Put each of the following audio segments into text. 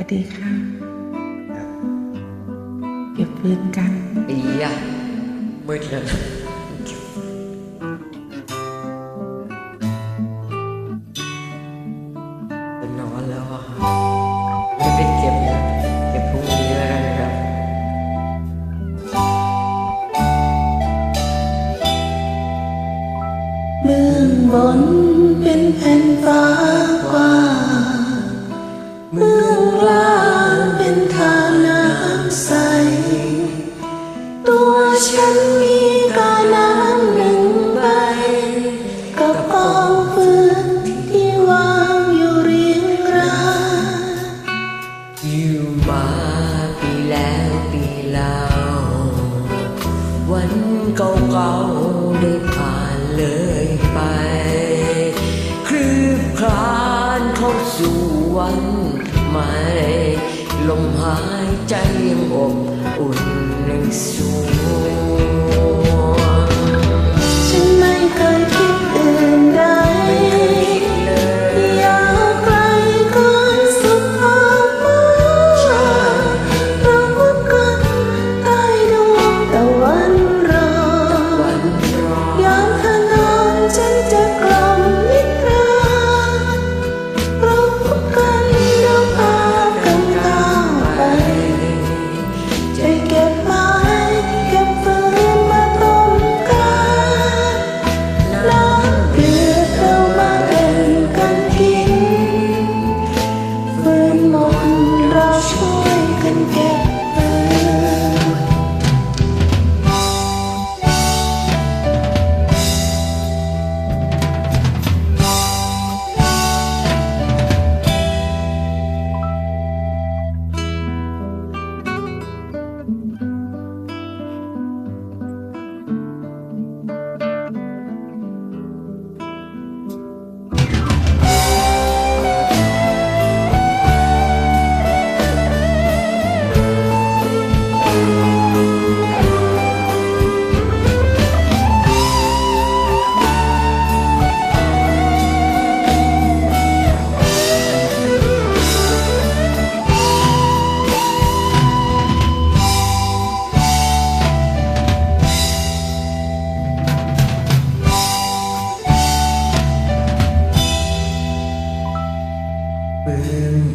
วัสดีค่ะเก็บปืนกันอีอะมืดแล้วนะจะนอนแล้วอะครับไม่ไปเก็บนะเก็บพรุ่งนี้แล้วกันนะครับเบื้องบนเป็นแผ่นฟ้ากว้าง เราได้ผ่านเลยไปคลืบคลานเข้าสู่วันใหม่ ลมหายใจยังอบอุ่นในสว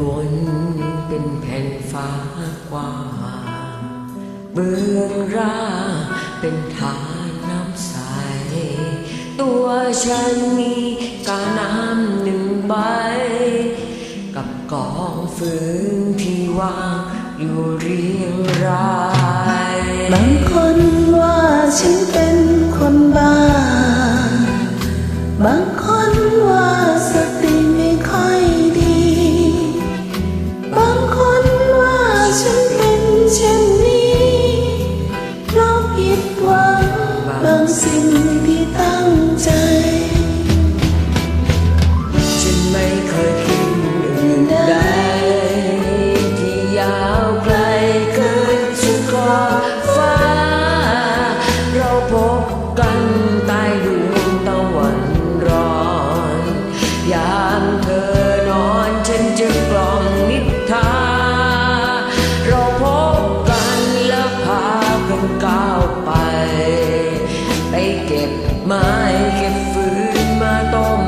บนเป็นแผ่นฟ้ากว้างเบื้องล่าเป็นทานน้ำใส ตัวฉันมีกาน้ำหนึ่งใบ กับกองฟืนที่วางอยู่เรียงรายบางคนว่าฉันเป็น สิ่งที่ตั้งใจ ฉันไม่เคยคิดอื่นใดที่ยาวไกลเกินสุดขอบฟ้า เราพบกันใต้ดว เก็บฟืนมาต้ม